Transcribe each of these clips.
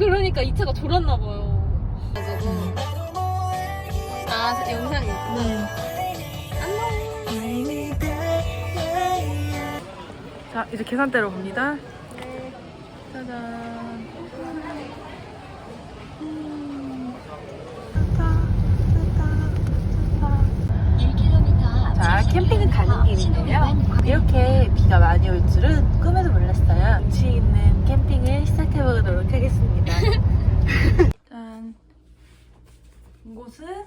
그러니까 이 차가 졸았나 봐요. 가지고 아 영상이 있구나. 자, 이제 계산대로 갑니다. 짜잔. 자, 캠핑은 가는 길인데요. 이렇게 비가 많이 올 줄은 꿈에도 몰랐어요. 운치 있는 캠핑을 시작해보도록 하겠습니다. 짠. 이곳은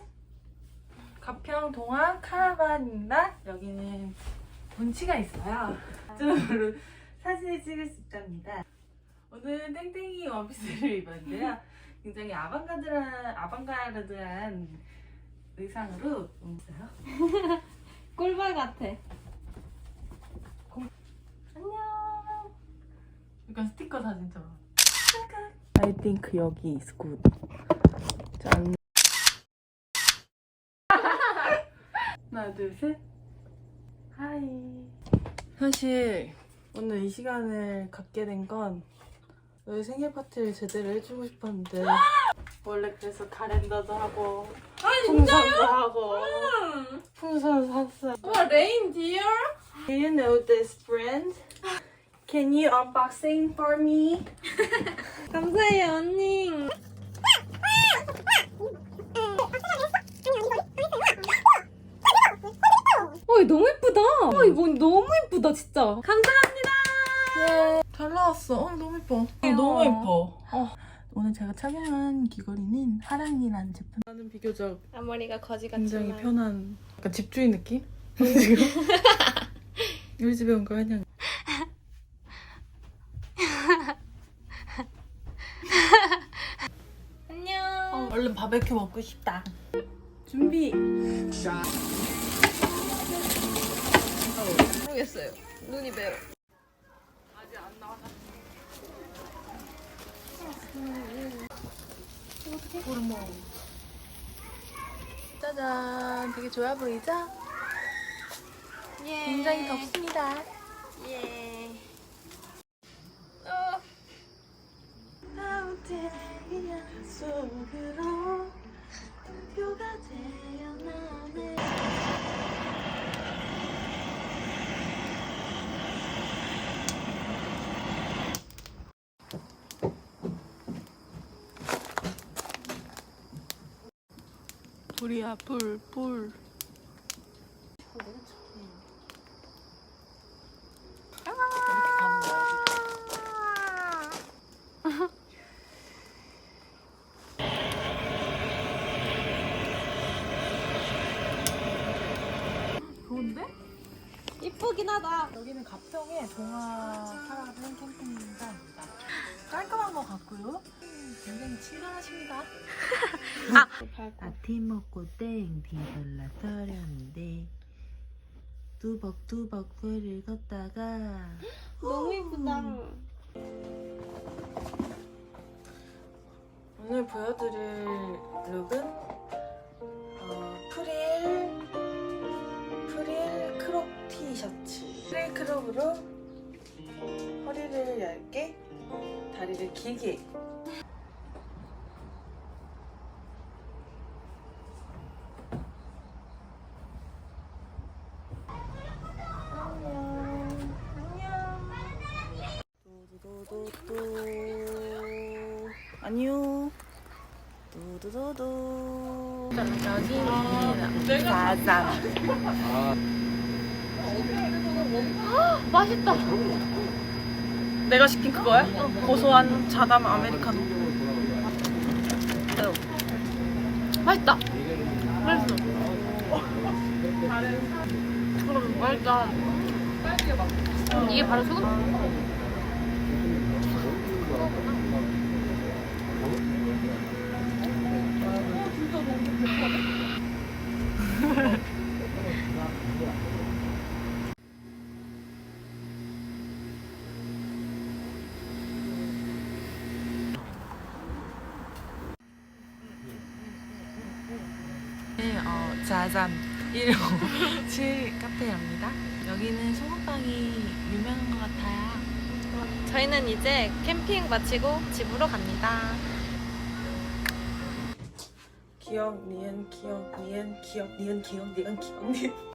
가평 동안 카라반입니다. 여기는 운치가 있어요. 이쪽으로 사진을 찍을 수 있답니다. 오늘은 땡땡이 원피스를 입었는데요. 굉장히 아방가드한, 아방가르드한 의상으로 있어요. 꿀벌 같아. 안녕. 약간 스티커 사진처럼. I think 여기 is good. 짠. 하나, 둘, 셋. 하이. 사실 오늘 이 시간을 갖게 된 건 너희 생일 파티를 제대로 해주고 싶었는데 원래 그래서 가랜더도 하고 풍선도 하고 풍선 샀어. 와 레인디어? Do you know this brand? Can you unboxing for me? 감사해요 언니. 어 이거 너무 예쁘다. 어 이거 너무 예쁘다 진짜. 감사합니다. 잘 나왔어. 어, 너무 예뻐. 어, 귀여워. 너무 예뻐. 어. 오늘 제가 착용한 귀걸이는 하랑이라는 제품. 나는 비교적 앞머리가 거지 굉장히 같지만. 편한 약간 집주인 느낌? 지금 우리 집에 온 거 그냥 안녕. 어, 얼른 바베큐 먹고 싶다. 준비. 모르겠어요. 눈이 매워. 호르몬. 짜잔, 되게 좋아 보이죠? 예. 굉장히 덥습니다. 예. 아무튼 그냥 속으로 표가 태어나네. 불이야 불 불. 좋은데? 이쁘긴 하다. 여기는 가평의 동화 파라는 캠핑입니다. 깔끔한 것 같고요. 음, 굉장히 친절하십니다. 아침 먹고 땡 뒤돌라 서렸는데 뚜벅뚜벅 불을 걷다가 너무 이쁘다. 오늘 보여드릴 룩은 어, 프릴 프릴 크롭 티셔츠. 프릴 크롭으로 허리를 얇게 다리를 길게 안녕 안녕 두두두두 안녕 두두두두 여기는 자장 맛있다. 내가 시킨 그거야? 고소한 자담 아메리카노 맛있다. 맛있어. 그럼 맛있다. 이게 바로 소금? 네, 어, 자잠 157 카페랍니다. 여기는 소금빵이 유명한 것 같아요. 저희는 이제 캠핑 마치고 집으로 갑니다. 기억, 니은, 기억, 니은, 기억, 니은, 기억, 니은, 기억, 니은.